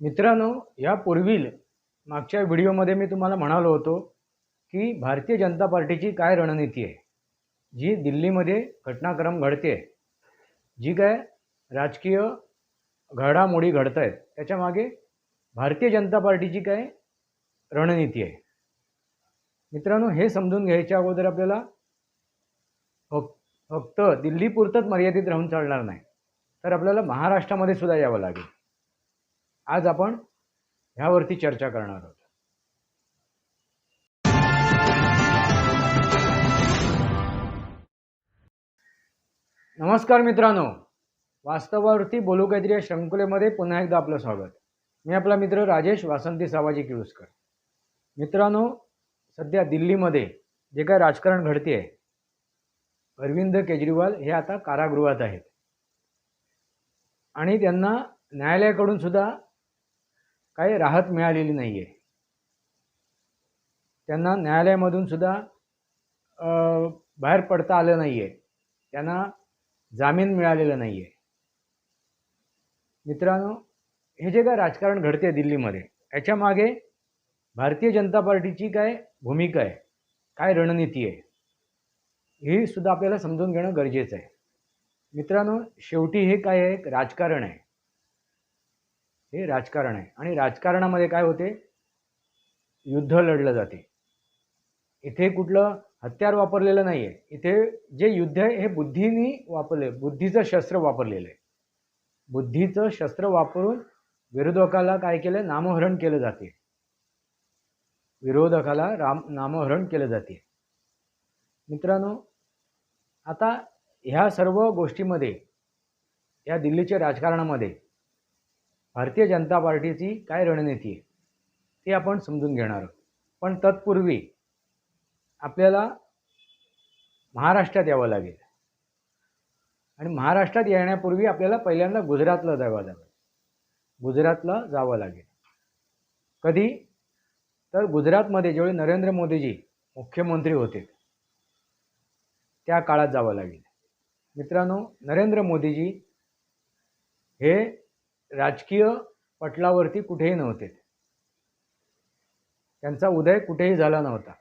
मित्रांनो यापूर्वी मागच्या व्हिडिओमध्ये मी तुम्हाला म्हणालो होतो की भारतीय जनता पार्टीची काय रणनीती आहे? जी दिल्लीमध्ये घटनाक्रम घडते जी काय राजकीय घडामोडी घडत आहेत त्याच्यामागे भारतीय जनता पार्टीची काय रणनीती आहे? मित्रांनो हे समजून घ्यायच्या अगोदर आपल्याला फक्त दिल्लीपुरतंच मर्यादित राहून चालणार नाही तर आपल्याला महाराष्ट्रामध्ये सुद्धा यावं लागेल. आज आपण ह्यावरती चर्चा करणार आहोत. नमस्कार मित्रांनो. वास्तवावरती बोलू काहीतरी या शृंखलेमध्ये पुन्हा एकदा आपलं स्वागत. मी आपला मित्र राजेश वासंती सावाजी किळुसकर. मित्रांनो सध्या दिल्लीमध्ये जे काय राजकारण घडते आहे अरविंद केजरीवाल हे आता कारागृहात आहेत. आणि त्यांना न्यायालयाकडून सुद्धा काही राहत मिळालेली नाही आहे त्यांना न्यायालयामधून सुद्धा बाहेर पडता आलं नाही आहे त्यांना जामीन मिळालेला नाही आहे मित्रांनो हे जे काय राजकारण घडते दिल्लीमध्ये याच्यामागे भारतीय जनता पार्टीची काय भूमिका आहे? काय रणनीती आहे? ही सुद्धा आपल्याला समजून घेणं गरजेचं आहे. मित्रांनो शेवटी हे काय आहे एक राजकारण आहे. हे राजकारण आहे. आणि राजकारणामध्ये काय होते? युद्ध लढलं जाते. इथे कुठलं हत्यार वापरलेलं नाही आहे इथे जे युद्ध आहे हे बुद्धीनी वापरले बुद्धीचं शस्त्र वापरलेलं आहे. बुद्धीचं शस्त्र वापरून विरोधकाला काय केलं? नामहरण केलं जाते. विरोधकाला राम नामहरण केलं जाते. मित्रांनो आता ह्या सर्व गोष्टीमध्ये या दिल्लीच्या राजकारणामध्ये भारतीय जनता पार्टीची काय रणनीती आहे ती आपण समजून घेणार आहोत. पण तत्पूर्वी आपल्याला महाराष्ट्रात यावं लागेल. आणि महाराष्ट्रात येण्यापूर्वी आपल्याला पहिल्यांदा गुजरातला जावं लागेल. गुजरातला जावं लागेल. कधी? तर गुजरातमध्ये ज्यावेळी नरेंद्र मोदीजी मुख्यमंत्री होते त्या काळात जावं लागेल. मित्रांनो नरेंद्र मोदीजी हे राजकीय पटलावरती कुठेही नव्हते. त्यांचा उदय कुठेही झाला नव्हता.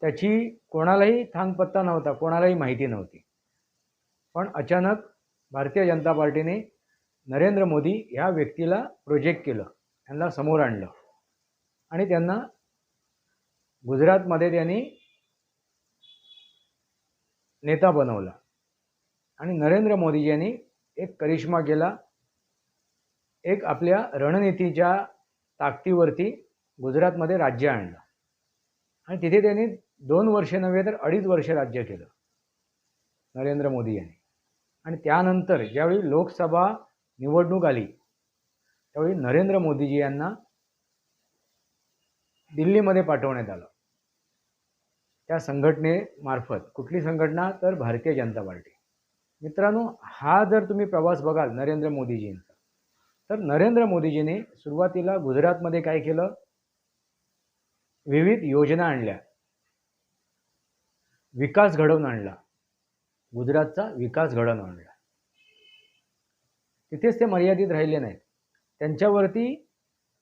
त्याची कोणालाही थांगपत्ता नव्हता कोणालाही माहिती नव्हती. पण अचानक भारतीय जनता पार्टीने नरेंद्र मोदी ह्या व्यक्तीला प्रोजेक्ट केलं त्यांना समोर आणलं. आणि त्यांना गुजरातमध्ये त्यांनी नेता बनवला. आणि नरेंद्र मोदी यांनी एक करिश्मा केला एक आपल्या रणनीतीच्या ताकदीवरती गुजरातमध्ये राज्य आणलं. आणि तिथे त्यांनी दोन वर्षे नव्हे तर अडीच वर्षे राज्य केलं. नरेंद्र मोदी यांनी. आणि त्यानंतर ज्यावेळी लोकसभा निवडणूक आली त्यावेळी नरेंद्र मोदीजी यांना दिल्लीमध्ये पाठवण्यात आलं. त्या संघटनेमार्फत कुठली संघटना? तर भारतीय जनता पार्टी. मित्रांनो हा जर तुम्ही प्रवास बघाल नरेंद्र मोदीजींचा तर नरेंद्र मोदीजींनी सुरुवातीला गुजरातमध्ये काय केलं? विविध योजना आणल्या. विकास घडवून आणला. गुजरातचा विकास घडवून आणला. तिथेच ते मर्यादित राहिले नाहीत. त्यांच्यावरती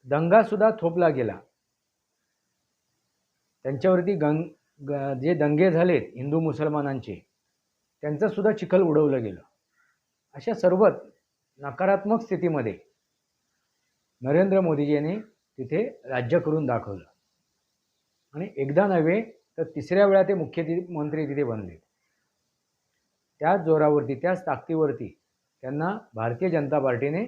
दंगासुद्धा थोपला गेला. त्यांच्यावरती गंग जे दंगे झालेत हिंदू मुसलमानांचे त्यांचं सुद्धा चिखल उडवलं गेलं. अशा सर्वच नकारात्मक स्थितीमध्ये नरेंद्र मोदीजींनी तिथे राज्य करून दाखवलं. आणि एकदा नव्हे तर तिसऱ्या वेळा ते मुख्यमंत्री तिथे बनले. त्याच जोरावरती त्याच ताकदीवरती त्यांना भारतीय जनता पार्टीने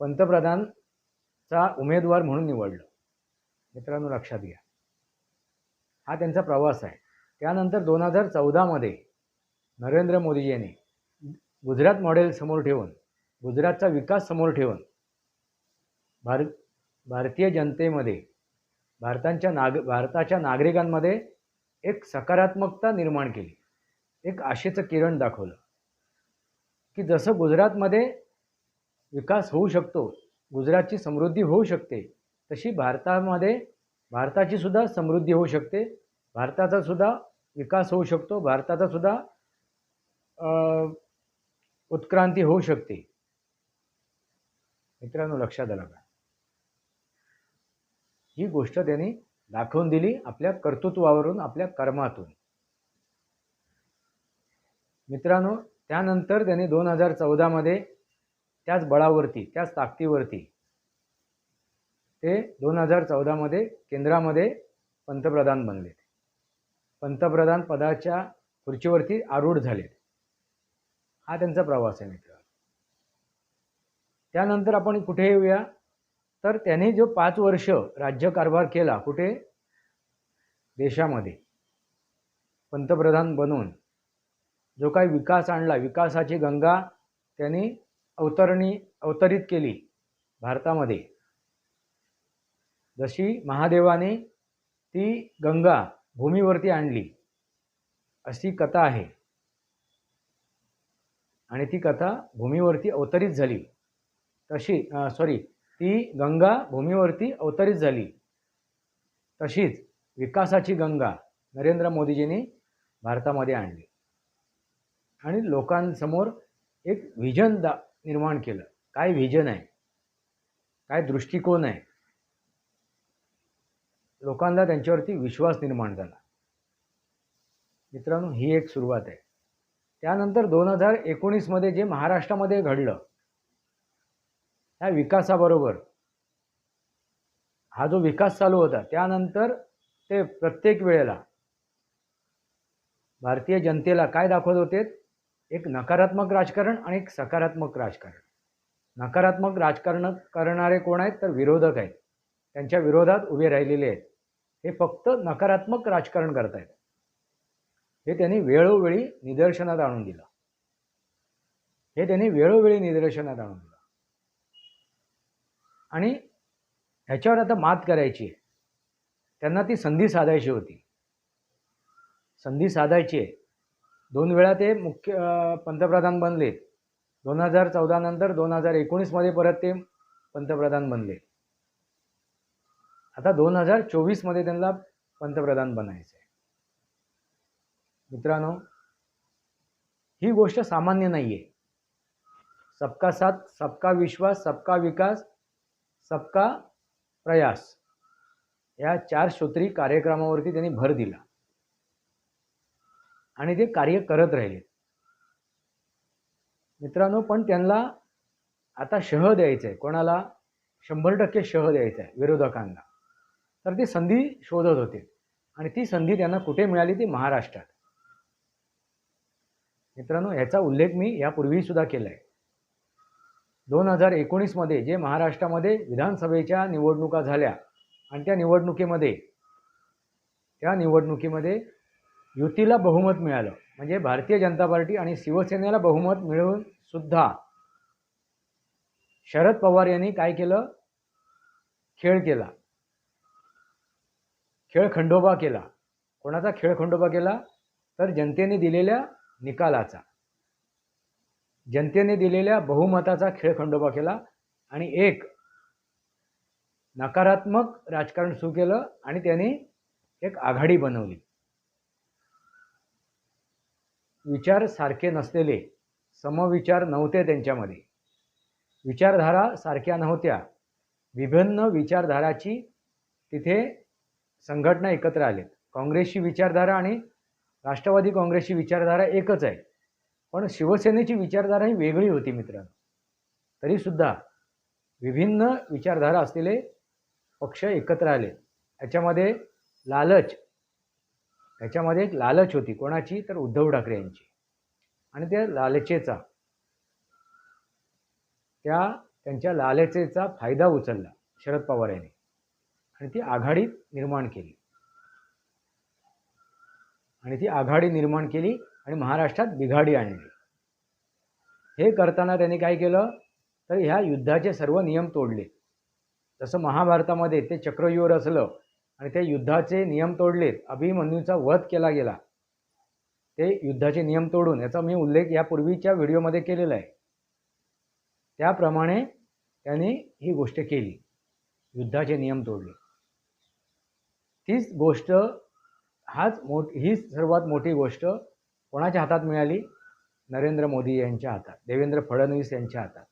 पंतप्रधानचा उमेदवार म्हणून निवडलं. मित्रांनो लक्षात घ्या. हा त्यांचा प्रवास आहे. त्यानंतर दोन हजार चौदामध्ये नरेंद्र मोदी यांनी गुजरात मॉडेल समोर ठेवून गुजरातचा विकास समोर ठेवून भारत भारतीय जनतेमध्ये भारतांच्या नाग भारताच्या नागरिकांमध्ये एक सकारात्मकता निर्माण केली. एक आशेचं किरण दाखवलं. की जसं गुजरातमध्ये विकास होऊ शकतो गुजरातची समृद्धी होऊ शकते तशी भारतामध्ये भारताची सुद्धा समृद्धी होऊ शकते भारताचा सुद्धा विकास होऊ शकतो भारताचा सुद्धा उत्क्रांती होऊ शकते. मित्रांनो लक्षात आलं का? ही गोष्ट त्यांनी दाखवून दिली आपल्या कर्तृत्वावरून आपल्या कर्मातून. मित्रांनो त्यानंतर त्यांनी दोन हजार चौदामध्ये त्याच बळावरती त्याच ताकदीवरती ते दोन हजार चौदामध्ये केंद्रामध्ये पंतप्रधान बनले. पंतप्रधान पदाच्या खुर्चीवरती आरूढ झाले. हा त्यांचा प्रवास आहे मित्र त्यानंतर आपण कुठे येऊया. तर त्यांनी जो पाच वर्ष राज्यकारभार केला कुठे? देशामध्ये. पंतप्रधान बनून जो काही विकास आणला विकासाची गंगा त्यांनी अवतरणी अवतरित केली भारतामध्ये. जशी महादेवाने ती गंगा भूमीवरती आणली अशी कथा आहे. आणि ती कथा भूमीवरती अवतरित झाली. तशी सॉरी ती गंगा भूमीवरती अवतरित झाली. तशीच विकासाची गंगा नरेंद्र मोदीजींनी भारतामध्ये आणली. आणि लोकांसमोर एक व्हिजन दा निर्माण केलं. काय व्हिजन आहे? काय दृष्टिकोन आहे? लोकांना त्यांच्यावरती विश्वास निर्माण झाला. मित्रांनो ही एक सुरुवात आहे. त्यानंतर दोन हजार एकोणीसमध्ये जे महाराष्ट्रामध्ये घडलं ह्या विकासाबरोबर. हा जो विकास चालू होता त्यानंतर ते प्रत्येक वेळेला भारतीय जनतेला काय दाखवत होते? एक नकारात्मक राजकारण आणि एक सकारात्मक राजकारण. नकारात्मक राजकारण करणारे कोण आहेत? तर विरोधक आहेत. त्यांच्या विरोधात उभे राहिलेले आहेत. हे फक्त नकारात्मक राजकारण करतायत. हे त्यांनी वेळोवेळी निदर्शनात आणून दिलं. हे त्यांनी वेळोवेळी निदर्शनात आणून दिलं. आणि ह्याच्यावर आता मात करायची आहे. त्यांना ती संधी साधायची होती. संधी साधायची आहे. दोन वेळा ते मुख्य पंतप्रधान बनले. दोन हजार चौदानंतर दोन हजार एकोणीसमध्ये परत ते पंतप्रधान बनले. आता दोन हजार चोवीसमध्ये त्यांना पंतप्रधान बनायचं आहे मित्रांनो ही गोष्ट सामान्य नाही आहे सबका साथ सबका विश्वास सबका विकास सबका प्रयास. या चार श्रोत्री कार्यक्रमावरती त्यांनी भर दिला. आणि ते कार्य करत राहिले. मित्रांनो पण त्यांना आता शह द्यायचं आहे कोणाला? शंभर टक्के शह द्यायचा आहे विरोधकांना. तर ती संधी शोधत होते. आणि ती संधी त्यांना कुठे मिळाली? ती महाराष्ट्रात. मित्रांनो ह्याचा उल्लेख मी यापूर्वीही सुद्धा केला आहे दोन हजार एकोणीसमध्ये जे महाराष्ट्रामध्ये विधानसभेच्या निवडणुका झाल्या आणि त्या निवडणुकीमध्ये त्या निवडणुकीमध्ये युतीला बहुमत मिळालं. म्हणजे भारतीय जनता पार्टी आणि शिवसेनेला बहुमत मिळवून सुद्धा शरद पवार यांनी काय केलं? खेळ केला. खेळ खंडोबा केला. कोणाचा खेळ खंडोबा केला? तर जनतेने दिलेल्या निकालाचा. जनतेने दिलेल्या बहुमताचा खेळ खंडोबा केला आणि एक नकारात्मक राजकारण सुरू केलं आणि त्यांनी एक आघाडी बनवली. विचार सारखे नसलेले समविचार नव्हते त्यांच्यामध्ये. विचारधारा सारख्या नव्हत्या. विभिन्न विचारधाराची तिथे संघटना एकत्र आलेत. काँग्रेसची विचारधारा आणि राष्ट्रवादी काँग्रेसची विचारधारा एकच आहे. पण शिवसेनेची विचारधारा ही वेगळी होती मित्रांनो. तरीसुद्धा विभिन्न विचारधारा असलेले पक्ष एकत्र आले. याच्यामध्ये लालच याच्यामध्ये एक लालच होती. कोणाची? तर उद्धव ठाकरे यांची. आणि त्या लालचेचा त्या त्यांच्या लालचेचा फायदा उचलला शरद पवार यांनी. आणि ती आघाडी निर्माण केली. आणि ती आघाडी निर्माण केली आणि महाराष्ट्रात बिघाडी आणली. हे करताना त्यांनी काय केलं? तर ह्या युद्धाचे सर्व नियम तोडले. जसं महाभारतामध्ये ते चक्रव्यूवर असलं आणि त्या युद्धाचे नियम तोडलेत अभिमन्यूचा वध केला गेला. ते युद्धाचे नियम तोडून याचा मी उल्लेख यापूर्वीच्या व्हिडिओमध्ये केलेला आहे. त्याप्रमाणे त्यांनी ही गोष्ट केली. युद्धाचे नियम तोडले. तीच गोष्ट हाच मोठ हीच सर्वात मोठी गोष्ट कोणाच्या हातात मिळाली? नरेंद्र मोदी यांच्या हातात देवेंद्र फडणवीस यांच्या हातात.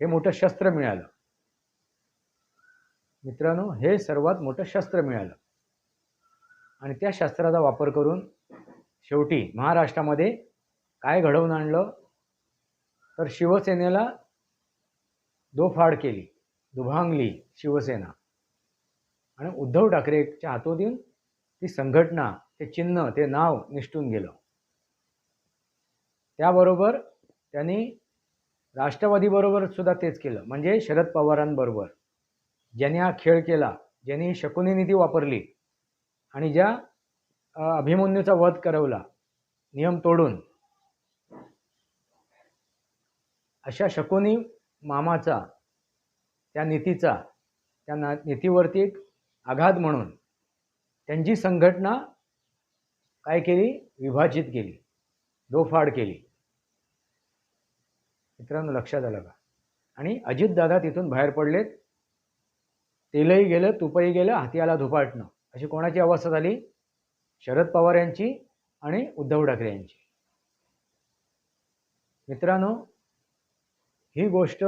हे मोठं शस्त्र मिळालं. मित्रांनो हे सर्वात मोठं शस्त्र मिळालं. आणि त्या शस्त्राचा वापर करून शेवटी महाराष्ट्रामध्ये काय घडवून आणलं? तर शिवसेनेला दोफाड केली दुभांगली शिवसेना. आणि उद्धव ठाकरेच्या हातून ती संघटना ते चिन्ह ते नाव निष्ठून गेलं. त्याबरोबर त्यांनी राष्ट्रवादीबरोबर सुद्धा तेच केलं. म्हणजे शरद पवारांबरोबर. ज्यांनी हा खेळ केला ज्यांनी शकुनी नीती वापरली आणि ज्या अभिमन्यूचा वध करवला नियम तोडून. अशा शकुनी मामाचा त्या नीतीचा त्या ना नीतीवरती एक आघात म्हणून त्यांची संघटना काय केली? विभाजित केली. दोफाड केली. मित्रांनो लक्षात आलं का? आणि अजितदादा तिथून बाहेर पडलेत. तेलही गेलं तुपही गेलं हाती आला धुपाटणं. अशी कोणाची अवस्था झाली? शरद पवार यांची आणि उद्धव ठाकरे यांची. मित्रांनो ही गोष्ट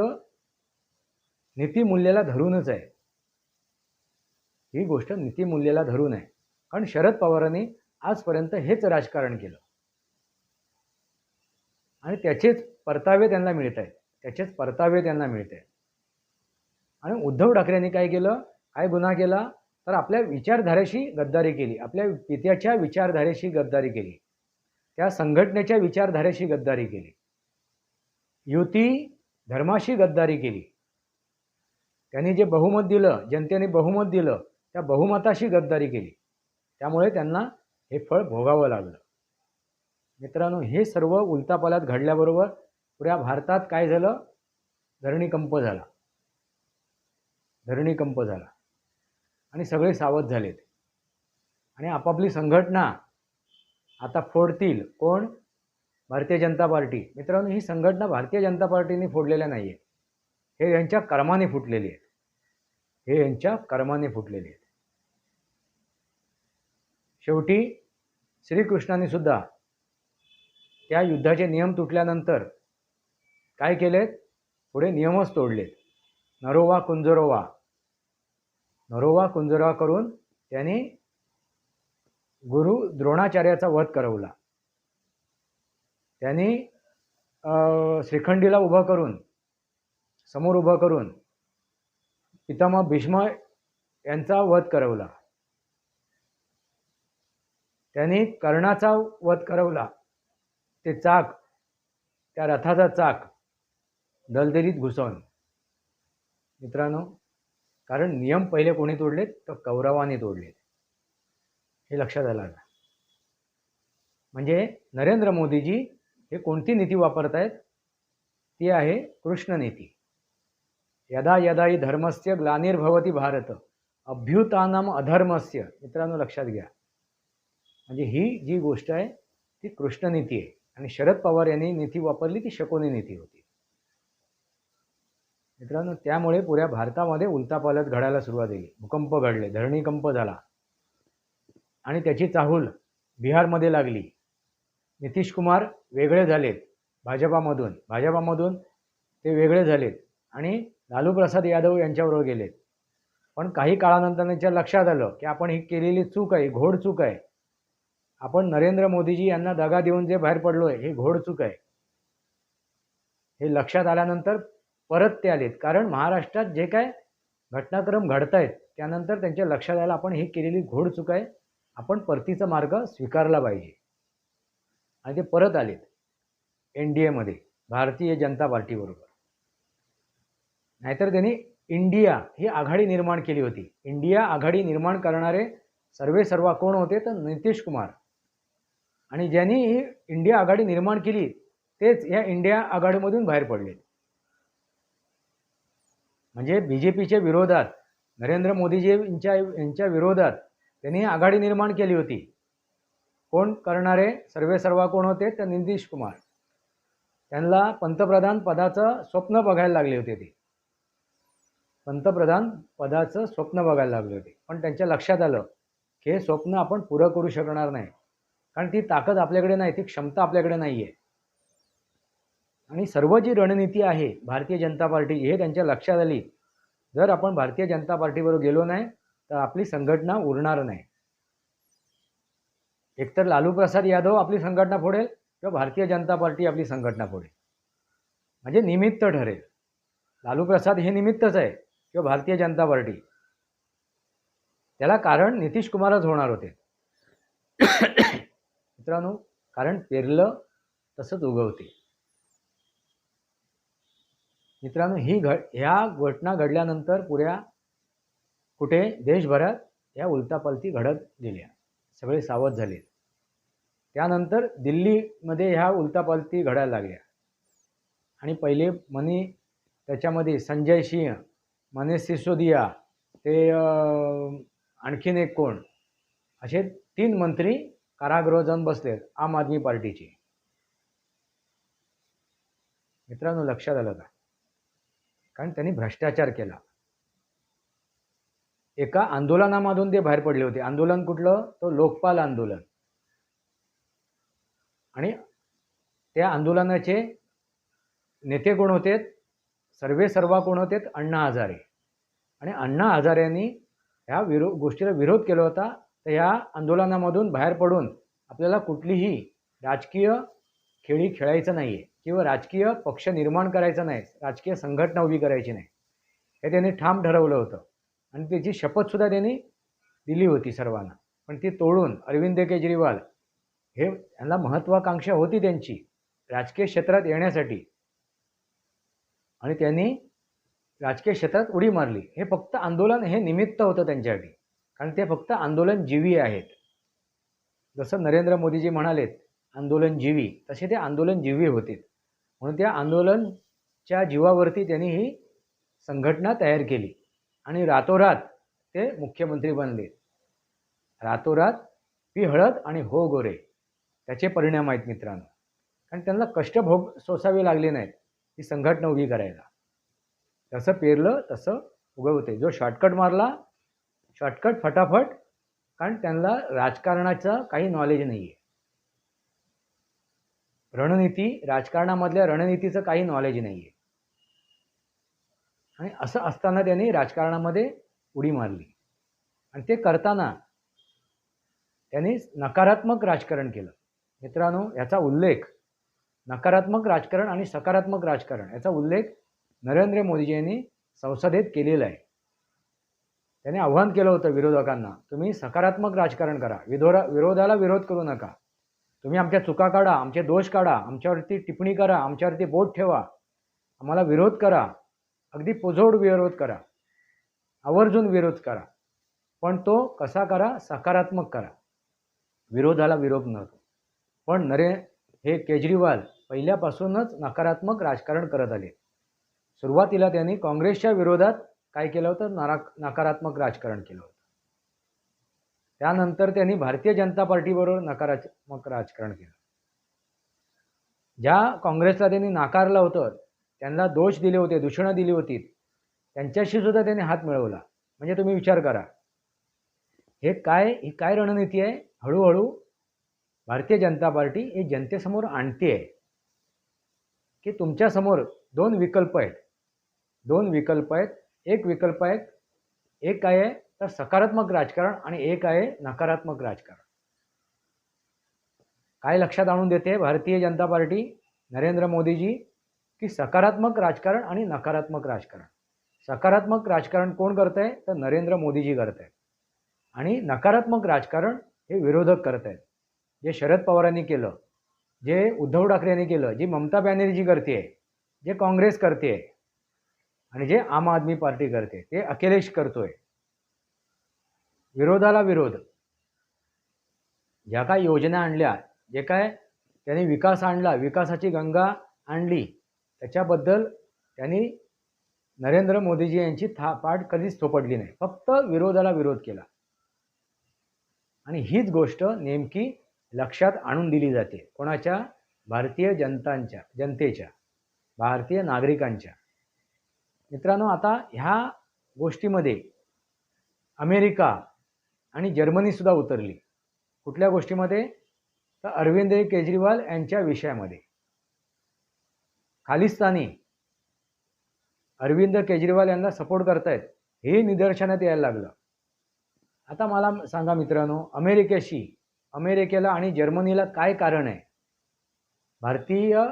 नीतिमूल्याला धरूनच आहे. ही गोष्ट नीतिमूल्याला धरून आहे. कारण शरद पवारांनी आजपर्यंत हेच राजकारण केलं. आणि त्याचेच परतावे त्यांना मिळत आहेत. त्याचेच परतावे त्यांना मिळत आहेत. आणि उद्धव ठाकरेंनी काय केलं? काय गुन्हा केला? तर आपल्या विचारधारेशी गद्दारी केली. आपल्या पित्याच्या विचारधारेशी गद्दारी केली. त्या संघटनेच्या विचारधारेशी गद्दारी केली. युती धर्माशी गद्दारी केली. त्यांनी जे बहुमत दिलं जनतेने बहुमत दिलं त्या बहुमताशी गद्दारी केली. त्यामुळे त्यांना हे फळ भोगावं लागलं. मित्रांनो हे सर्व उलतापालात घडल्याबरोबर पुऱ्या भारतात काय झालं? धरणीकंप झाला. धरणीकंप झाला. आणि सगळे सावध झालेत. आणि आपापली संघटना आता फोडतील. कोण? भारतीय जनता पार्टी. मित्रांनो ही संघटना भारतीय जनता पार्टीने फोडलेल्या नाही आहे हे यांच्या कर्माने फुटलेली आहेत. हे यांच्या कर्माने फुटलेली आहेत. शेवटी श्रीकृष्णाने सुद्धा त्या युद्धाचे नियम तुटल्यानंतर काय केलेत? पुढे नियमच तोडलेत. नरोवा कुंजरोवा. नरोवा कुंजरोवा करून त्यांनी गुरु द्रोणाचार्याचा वध करवला. त्यांनी श्रीखंडीला उभं करून समोर उभं करून पितामह भीष्म यांचा वध करवला. त्यांनी कर्णाचा वध करवला. ते चाक त्या रथाचा चाक दलदलीत घुसवून. मित्रांनो कारण नियम पहिले कोणी तोडलेत तर कौरवाने तोडलेत. हे लक्षात आलं म्हणजे नरेंद्र मोदीजी हे कोणती नीती वापरत आहेत ती आहे कृष्ण नीती. यदा यदा ही धर्मस्य ग्लानिर्भवती भारत अभ्युतानम अधर्मस्य. मित्रांनो लक्षात घ्या. म्हणजे ही जी गोष्ट आहे ती कृष्ण नीती आहे. आणि शरद पवार यांनी नीती वापरली ती शकोनी नीती होती. मित्रांनो त्यामुळे पुऱ्या भारतामध्ये उलतापालट घडायला सुरुवात झाली. भूकंप घडले धरणीकंप झाला. आणि त्याची चाहूल बिहारमध्ये लागली. नितीश कुमार वेगळे झालेत भाजपामधून. भाजपामधून ते वेगळे झालेत. आणि लालू प्रसाद यादव यांच्याबरोबर गेलेत. पण काही काळानंतर त्यांच्या लक्षात आलं की आपण ही केलेली चूक आहे घोड चूक आहे. आपण नरेंद्र मोदीजी यांना दगा देऊन जे बाहेर पडलो आहे हे घोड चूक आहे. हे लक्षात आल्यानंतर परत ते आलेत. कारण महाराष्ट्रात जे काय घटनाक्रम घडत आहेत त्यानंतर त्यांच्या लक्षात आलं आपण ही केलेली घोड चूक आहे. आपण परतीचा मार्ग स्वीकारला पाहिजे. आणि ते परत आलेत. एन डी एमध्ये भारतीय जनता पार्टीबरोबर. नाहीतर त्यांनी इंडिया ही आघाडी निर्माण केली होती. इंडिया आघाडी निर्माण करणारे सर्वे सर्वा कोण होते? तर नितीश कुमार. आणि ज्यांनी ही इंडिया आघाडी निर्माण केली तेच या इंडिया आघाडीमधून बाहेर पडले. म्हणजे बी जे पीच्या विरोधात नरेंद्र मोदीजी यांच्या यांच्या विरोधात त्यांनी आघाडी निर्माण केली होती. कोण करणारे? सर्वे सर्वा कोण होते? तर नितीश कुमार. त्यांना पंतप्रधान पदाचं स्वप्न बघायला लागले होते ते. पंतप्रधान पदाचं स्वप्न बघायला लागले होते. पण त्यांच्या लक्षात आलं की हे स्वप्न आपण पुरं करू शकणार नाही. कारण ती ताकद आपल्याकडे नाही ती क्षमता आपल्याकडे नाही आहे आणि सर्व जी रणनीती आहे भारतीय जनता पार्टी हे त्यांच्या लक्षात आली. जर आपण भारतीय जनता पार्टीबरोबर गेलो नाही तर आपली संघटना उरणार नाही. एकतर लालू प्रसाद यादव आपली संघटना फोडेल किंवा भारतीय जनता पार्टी आपली संघटना फोडेल. म्हणजे निमित्त ठरेल. लालू प्रसाद हे निमित्तच आहे किंवा भारतीय जनता पार्टी. त्याला कारण नितीश कुमारच होणार होते. मित्रांनो कारण पेरलं तसंच उगवते. मित्रांनो ही घड ह्या घटना घडल्यानंतर पुऱ्या कुठे? देशभरात या उलतापालती घडत गेल्या. सगळे सावध झाले. त्यानंतर दिल्लीमध्ये ह्या उलतापालती घडायला लागल्या. आणि पहिले मनी त्याच्यामध्ये संजय सिंह मनीष सिसोदिया ते आणखीन एक कोण? असे तीन मंत्री कारागृह जाऊन बसलेत आम आदमी पार्टीची. मित्रांनो लक्षात आलं का? कारण त्यांनी भ्रष्टाचार केला. एका आंदोलनामधून ते बाहेर पडले होते. आंदोलन कुठलं? तो लोकपाल आंदोलन. आणि त्या आंदोलनाचे नेते कोण होते सर्वे सर्वा कोण होते अण्णा हजारे. आणि अण्णा हजारेंनी ह्या विरो गोष्टीला विरोध केला होता. तर ह्या आंदोलनामधून बाहेर पडून आपल्याला कुठलीही राजकीय खेळी खेळायचं नाही आहे किंवा राजकीय पक्ष निर्माण करायचा नाही राजकीय संघटना उभी करायची नाही. हे त्यांनी ठाम ठरवलं होतं. आणि त्याची शपथसुद्धा त्यांनी दिली होती सर्वांना. पण ती तोडून अरविंद केजरीवाल हे यांना महत्त्वाकांक्षा होती त्यांची राजकीय क्षेत्रात येण्यासाठी. आणि त्यांनी राजकीय क्षेत्रात उडी मारली. हे फक्त आंदोलन हे निमित्त होतं त्यांच्यासाठी. कारण ते फक्त आंदोलनजीवी आहेत. जसं नरेंद्र मोदीजी म्हणालेत आंदोलनजीवी तसे ते आंदोलनजीवी होते. म्हणून त्या आंदोलनच्या जीवावरती त्यांनी ही संघटना तयार केली. आणि रातोरात ते मुख्यमंत्री बनले. रातोरात पी हळद आणि हो गोरे त्याचे परिणाम आहेत मित्रांनो. कारण त्यांना कष्ट भोग सोसावे लागले नाहीत ही संघटना उभी करायला. जसं पेरलं तसं उगवते. जो शॉर्टकट मारला शॉर्टकट फटाफट कारण त्यांना राजकारणाचं काही नॉलेज नाही आहे रणनीती राजकारणामधल्या रणनीतीचं काही नॉलेज नाही आहे आणि असं असताना त्यांनी राजकारणामध्ये उडी मारली. आणि ते करताना त्यांनी नकारात्मक राजकारण केलं. मित्रांनो याचा उल्लेख नकारात्मक राजकारण आणि सकारात्मक राजकारण याचा उल्लेख नरेंद्र मोदीजी यांनी संसदेत केलेला आहे. त्याने आव्हान केलं होतं विरोधकांना तुम्ही सकारात्मक राजकारण करा विधोरा विरोधाला विरोध करू नका. तुम्ही आमच्या चुका काढा आमचे दोष काढा आमच्यावरती टिप्पणी करा आमच्यावरती बोट ठेवा. आम्हाला विरोध करा. अगदी पोझोड विरोध करा. आवर्जून विरोध करा. पण तो कसा करा? सकारात्मक करा. विरोधाला विरोध नको पण नरे हे केजरीवाल पहिल्यापासूनच नकारात्मक राजकारण करत आले. सुरुवातीला त्यांनी काँग्रेसच्या विरोधात काय केलं होतं? नारा नकारात्मक राजकारण केलं होतं. त्यानंतर त्यांनी भारतीय जनता पार्टीबरोबर नकारात्मक राजकारण केलं. ज्या काँग्रेसला त्यांनी नाकारलं होतं त्यांना दोष दिले होते दूषणं दिली होती त्यांच्याशी सुद्धा त्यांनी हात मिळवला. म्हणजे तुम्ही विचार करा. हे काय ही काय रणनीती आहे? हळूहळू भारतीय जनता पार्टी हे जनतेसमोर आणते आहे. की तुमच्यासमोर दोन विकल्प आहेत. दोन विकल्प आहेत. एक विकल्प आहे एक काय आहे तर सकारात्मक राजकारण आणि एक आहे नकारात्मक राजकारण. काय लक्षात आणून देते भारतीय जनता पार्टी नरेंद्र मोदीजी की सकारात्मक राजकारण आणि नकारात्मक राजकारण. सकारात्मक राजकारण कोण करत आहे तर नरेंद्र मोदीजी करत आहेत आणि नकारात्मक राजकारण हे विरोधक करत आहेत जे शरद पवारांनी केलं जे उद्धव ठाकरेंनी केलं जी ममता बॅनर्जी करते जे काँग्रेस करते आणि जे आम आदमी पार्टी करते ते अखिलेश करतोय. विरोधाला विरोध. ज्या काय योजना आणल्या जे काय त्यांनी विकास आणला विकासाची गंगा आणली त्याच्याबद्दल त्यांनी नरेंद्र मोदीजी यांची था पाठ कधीच थोपडली नाही. फक्त विरोधाला विरोध केला. आणि हीच गोष्ट नेमकी लक्षात आणून दिली जाते. कोणाच्या? भारतीय जनतांच्या जनतेच्या भारतीय नागरिकांच्या. मित्रांनो आता ह्या गोष्टीमध्ये अमेरिका आणि जर्मनीसुद्धा उतरली. कुठल्या गोष्टीमध्ये? तर अरविंद केजरीवाल यांच्या विषयामध्ये. खालिस्तानी अरविंद केजरीवाल यांना सपोर्ट करतायत हे निदर्शनात यायला लागलं. आता मला सांगा मित्रांनो अमेरिकेशी अमेरिकेला आणि जर्मनीला काय कारण आहे? भारतीय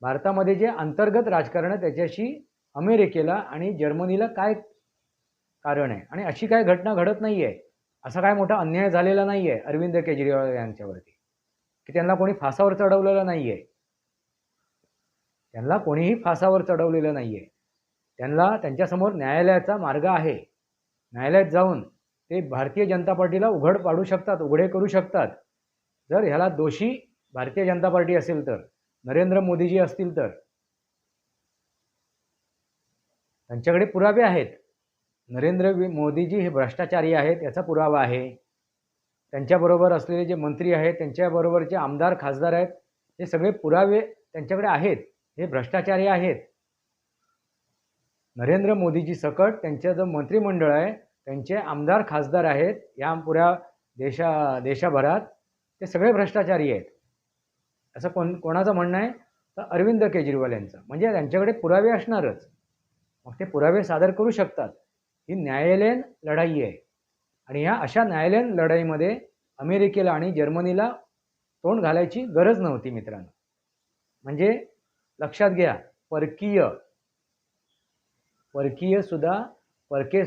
भारतामध्ये जे अंतर्गत राजकारण आहे त्याच्याशी अमेरिकेला आणि जर्मनीला काय कारण आहे? आणि अशी काय घटना घडत नाही आहे असा काय मोठा अन्याय झालेला नाही आहे अरविंद केजरीवाल यांच्यावरती? की त्यांना कोणी फासावर चढवलेलं नाही आहे त्यांना कोणीही फासावर चढवलेलं नाही आहे त्यांना त्यांच्यासमोर न्यायालयाचा मार्ग आहे. न्यायालयात जाऊन ते भारतीय जनता पार्टीला उघड पाडू शकतात उघडे करू शकतात. जर ह्याला दोषी भारतीय जनता पार्टी असेल तर नरेंद्र मोदीजी असतील तर त्यांच्याकडे पुरावे आहेत. नरेंद्र मोदीजी हे भ्रष्टाचारी आहेत याचा पुरावा आहे. त्यांच्याबरोबर असलेले जे मंत्री आहेत त्यांच्याबरोबर जे आमदार खासदार आहेत हे सगळे पुरावे त्यांच्याकडे आहेत. हे भ्रष्टाचारी आहेत. नरेंद्र मोदीजी सकट त्यांचं जो मंत्रिमंडळ आहे त्यांचे आमदार खासदार आहेत या पुऱ्या देशा देशाभरात ते सगळे भ्रष्टाचारी आहेत. असं कोण कोणाचं म्हणणं आहे? तर अरविंद केजरीवाल यांचं. म्हणजे त्यांच्याकडे पुरावे असणारच. मग ते पुरावे सादर करू शकतात. ही न्यायालयीन लढाई आहे. आणि ह्या अशा न्यायालयीन लढाईमध्ये अमेरिकेला आणि जर्मनीला तोंड घालायची गरज नव्हती मित्रांनो. म्हणजे लक्षात घ्या परकीय परकीय सुद्धा परके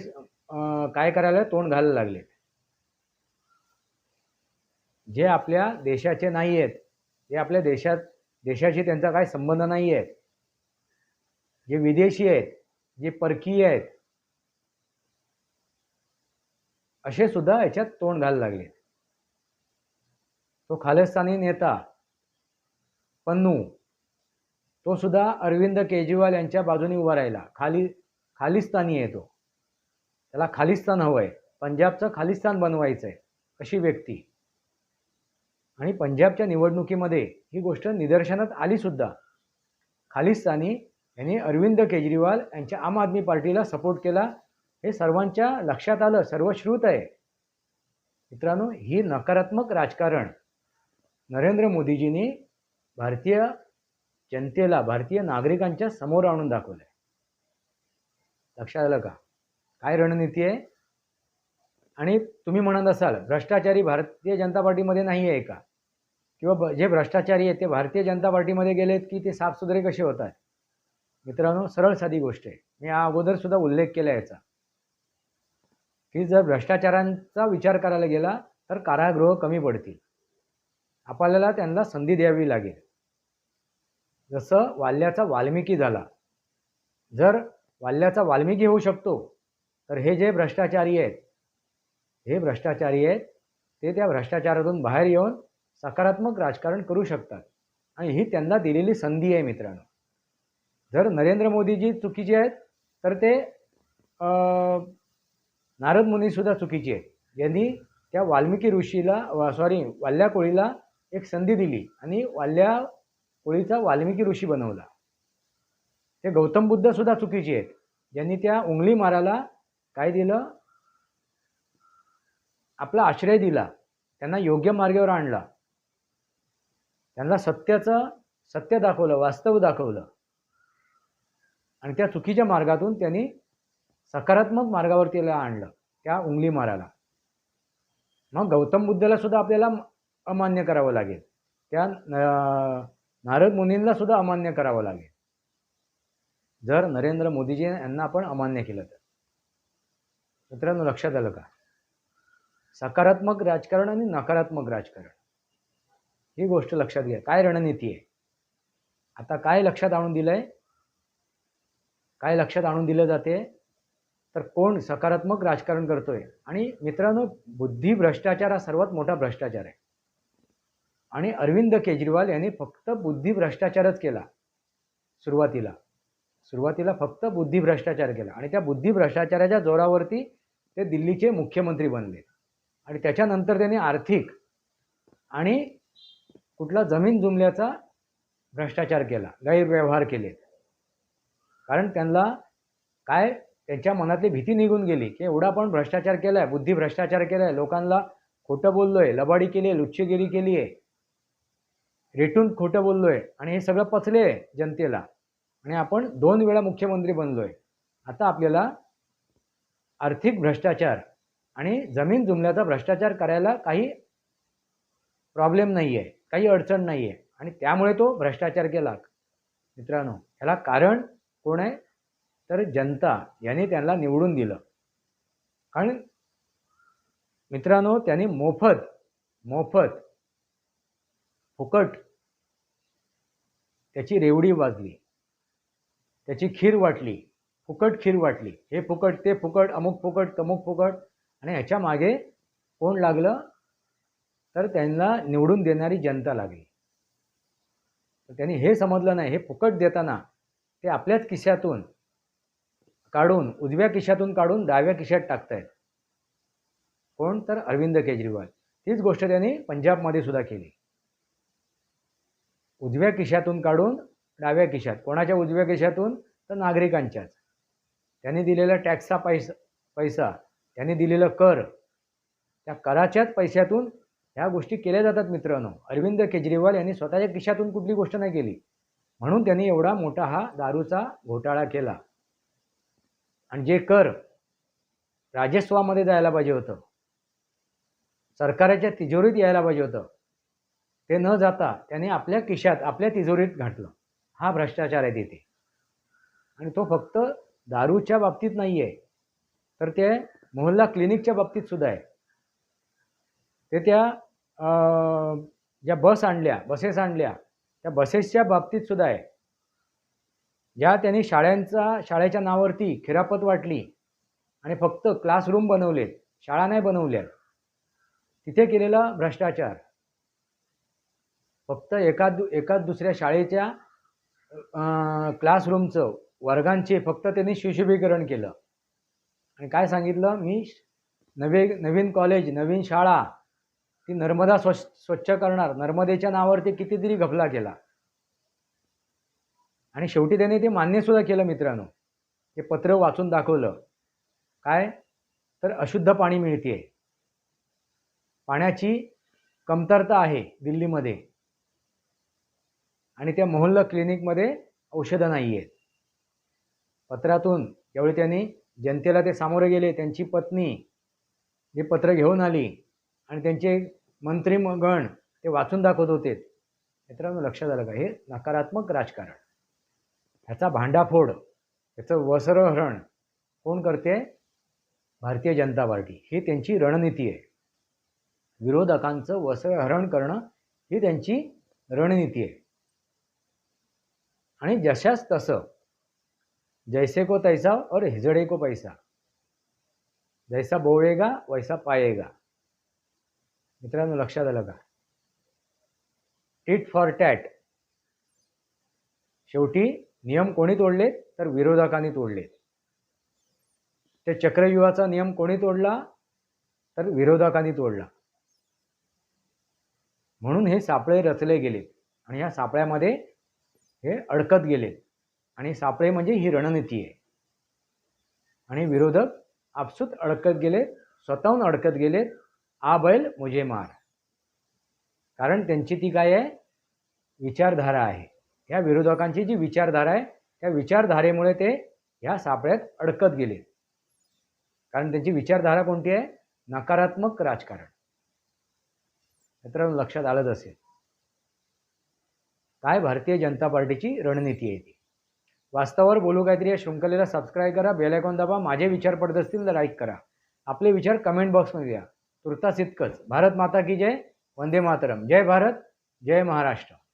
काय करायला तोंड घालायला लागले. जे आपल्या देशाचे नाही आहेत जे आपल्या देशात देशाशी त्यांचा काय संबंध नाही आहे जे विदेशी आहेत जे परकीय आहेत असे सुद्धा याच्यात तोंड घालायला लागले. तो खालिस्तानी नेता पन्नू तो सुद्धा अरविंद केजरीवाल यांच्या बाजूने उभा राहिला. खाली खालिस्तानी आहे तो. त्याला खालिस्तान हवं आहे पंजाबचं खालिस्तान बनवायचं आहे अशी व्यक्ती. आणि पंजाबच्या निवडणुकीमध्ये ही गोष्ट निदर्शनात आली सुद्धा. खालिस्तानी यांनी अरविंद केजरीवाल यांच्या आम आदमी पार्टीला सपोर्ट केला. हे सर्वांच्या लक्षात आलं सर्वश्रुत आहे. मित्रांनो ही नकारात्मक राजकारण नरेंद्र मोदीजींनी भारतीय जनतेला भारतीय नागरिकांच्या समोर आणून दाखवलं आहे लक्षात आलं का? काय रणनीती आहे? आणि तुम्ही म्हणत असाल भ्रष्टाचारी भारतीय जनता पार्टीमध्ये नाही आहे का? किंवा जे भ्रष्टाचारी आहेत ते भारतीय जनता पार्टीमध्ये गेलेत की ते साफसुथरे कसे होत आहेत मित्रांनो सरळ साधी गोष्ट आहे. मी या अगोदर सुद्धा उल्लेख केला याचा. की जर भ्रष्टाचारांचा विचार करायला गेला तर कारागृह कमी पडतील. आपल्याला त्यांना संधी द्यावी लागेल. जसं वाल्याचा वाल्मिकी झाला. जर वाल्याचा वाल्मिकी होऊ शकतो तर हे जे भ्रष्टाचारी आहेत हे भ्रष्टाचारी आहेत ते त्या भ्रष्टाचारातून बाहेर येऊन सकारात्मक राजकारण करू शकतात. आणि ही त्यांना दिलेली संधी आहे मित्रांनो. जर नरेंद्र मोदीजी चुकीचे आहेत तर ते नारद मुनीसुद्धा चुकीचे आहेत. यांनी त्या वाल्मिकी ऋषीला सॉरी वाल्या कोळीला एक संधी दिली आणि वाल्या कोळीचा वाल्मिकी ऋषी बनवला. ते गौतम बुद्धसुद्धा चुकीचे आहेत. ज्यांनी त्या उंगली माराला काय दिलं? आपला आश्रय दिला. त्यांना योग्य मार्गावर आणला. त्यांना सत्याचं सत्य दाखवलं वास्तव दाखवलं. आणि त्या चुकीच्या मार्गातून त्यांनी सकारात्मक मार्गावरतीला आणलं त्या उंगली माराला मग गौतम बुद्धाला सुद्धा आपल्याला अमान्य करावं लागेल. त्या नारद मुनींना सुद्धा अमान्य करावं लागेल. जर नरेंद्र मोदीजी यांना आपण अमान्य केलं तर. मित्रांनो लक्षात आलं का? सकारात्मक राजकारण आणि नकारात्मक राजकारण. ही गोष्ट लक्षात घ्या. काय रणनीती आहे? आता काय लक्षात आणून दिलं आहे काय लक्षात आणून दिलं जाते? तर कोण सकारात्मक राजकारण करतोय? आणि मित्रांनो बुद्धी भ्रष्टाचार हा सर्वात मोठा भ्रष्टाचार आहे. आणि अरविंद केजरीवाल यांनी फक्त बुद्धी भ्रष्टाचारच केला सुरुवातीला. सुरुवातीला फक्त बुद्धी भ्रष्टाचार केला. आणि त्या बुद्धी भ्रष्टाचाराच्या जोरावरती ते दिल्लीचे मुख्यमंत्री बनले. आणि त्याच्यानंतर त्यांनी आर्थिक आणि कुठला जमीन जुमल्याचा भ्रष्टाचार केला गैरव्यवहार केले. कारण त्यांना काय त्यांच्या मनातली भीती निघून गेली की एवढा पण भ्रष्टाचार केला आहे बुद्धी भ्रष्टाचार केला आहे लोकांना खोटं बोललो आहे लबाडी केली आहे लुच्छगिरी केली आहे रेटून खोटं बोललो आहे आणि हे सगळं पचले आहे जनतेला. आणि आपण दोन वेळा मुख्यमंत्री बनलो आहे आता आपल्याला आर्थिक भ्रष्टाचार आणि जमीन जुमल्याचा भ्रष्टाचार करायला काही प्रॉब्लेम नाही आहे काही अडचण नाही आहे आणि त्यामुळे तो भ्रष्टाचार केला. मित्रांनो ह्याला कारण कोण आहे? तर जनता यांनी त्यांना निवडून दिलं. कारण मित्रांनो त्यांनी मोफत मोफत फुकट त्याची रेवडी वाजली. त्याची खीर वाटली. फुकट खीर वाटली. हे फुकट ते फुकट अमुक फुकट तमुक फुकट. आणि ह्याच्या मागे कोण लागलं? तर त्यांना निवडून देणारी जनता लागली. तर त्यांनी हे समजलं नाही. हे फुकट देताना ते आपल्याच खिशातून काढून उजव्या खिशातून काढून डाव्या खिशात टाकतायत. कोण? तर अरविंद केजरीवाल. तीच गोष्ट त्यांनी पंजाबमध्ये सुद्धा केली. उजव्या खिशातून काढून डाव्या खिशात. कोणाच्या उजव्या खिशातून? तर नागरिकांच्याच. त्यांनी दिलेला टॅक्सचा पैसा पैसा त्यांनी दिलेलं कर त्या कराच्याच पैशातून ह्या गोष्टी केल्या जातात मित्रांनो. अरविंद केजरीवाल यांनी स्वतःच्या खिशातून कुठली गोष्ट नाही केली. म्हणून त्यांनी एवढा मोठा हा दारूचा घोटाळा केला. आणि जे कर राजस्वामध्ये जायला पाहिजे होतं सरकाराच्या तिजोरीत यायला पाहिजे होतं ते न जाता त्याने आपल्या किशात आपल्या तिजोरीत घातलं. हा भ्रष्टाचार आहे तिथे. आणि तो फक्त दारूच्या बाबतीत नाही आहे तर ते मोहल्ला क्लिनिकच्या बाबतीत सुद्धा आहे. ते त्या अं, ज्या बस आणल्या बसेस आणल्या त्या बसेसच्या बाबतीत सुद्धा आहे. ज्या त्यांनी शाळांचा शाळेच्या नावावरती खिरापत वाटली आणि फक्त क्लासरूम बनवलेत शाळा नाही बनवल्या तिथे केलेला भ्रष्टाचार. फक्त एका दु एकाच दुसऱ्या शाळेच्या अं, क्लासरूमचं वर्गांचे फक्त त्यांनी सुशोभीकरण केलं. आणि काय सांगितलं? मी नवे नवीन कॉलेज नवीन शाळा ती नर्मदा स्वच्छ स्वच्छ करणार. नर्मदेच्या नावावरती कितीतरी घपला केला. आणि शेवटी त्याने ते मान्यसुद्धा केलं मित्रांनो. ते पत्र वाचून दाखवलं. काय? तर अशुद्ध पाणी मिळते पाण्याची कमतरता आहे दिल्लीमध्ये. आणि त्या मोहल्ला क्लिनिकमध्ये औषधं नाही आहेत पत्रातून यावेळी त्यांनी जनतेला ते सामोरे गेले. त्यांची पत्नी हे पत्र घेऊन आली. आणि त्यांचे मंत्रीगण ते वाचून दाखवत होते. मित्रांनो लक्षात आलं का? हे नकारात्मक राजकारण. ह्याचा भांडाफोड ह्याचं वसरहरण कोण करते? भारतीय जनता पार्टी. ही त्यांची रणनीती आहे. विरोधकांचं वसरहरण करणं ही त्यांची रणनीती आहे. आणि जशाच तसं जैसे को तैसा और हिजडे को पैसा. जैसा बोवेगा वैसा पाएगा. मित्रांनो लक्षात आलं का? टिट फॉर टॅट शेवटी नियम कोणी तोडले? तर विरोधकांनी तोडले. ते चक्रव्यूहाचा नियम कोणी तोडला? तर विरोधकांनी तोडला. म्हणून हे सापळे रचले गेले आणि ह्या सापळ्यामध्ये हे अडकत गेले. आणि सापळे म्हणजे ही रणनीती आहे. आणि विरोधक आपसूत अडकत गेले स्वतःहून अडकत गेले आ बैल मुझे मार. कारण त्यांची ती काय आहे? विचारधारा आहे. ह्या विरोधकांची जी विचारधारा आहे त्या विचारधारेमुळे ते ह्या सापळ्यात अडकत गेले. कारण त्यांची विचारधारा कोणती आहे? नकारात्मक राजकारण. मित्रांनो लक्षात आलंच असेल. काय भारतीय जनता पार्टीची रणनीती आहे ती? वास्तवावर बोलू काहीतरी या शृंखलेला सबस्क्राईब करा बेलायकॉन दाबा माझे विचार पडत असतील तर लाईक करा. आपले विचार कमेंट बॉक्समध्ये द्या. तुर्तास इतकंच. भारत माता की जय वंदे मातरम. जय भारत जय महाराष्ट्र.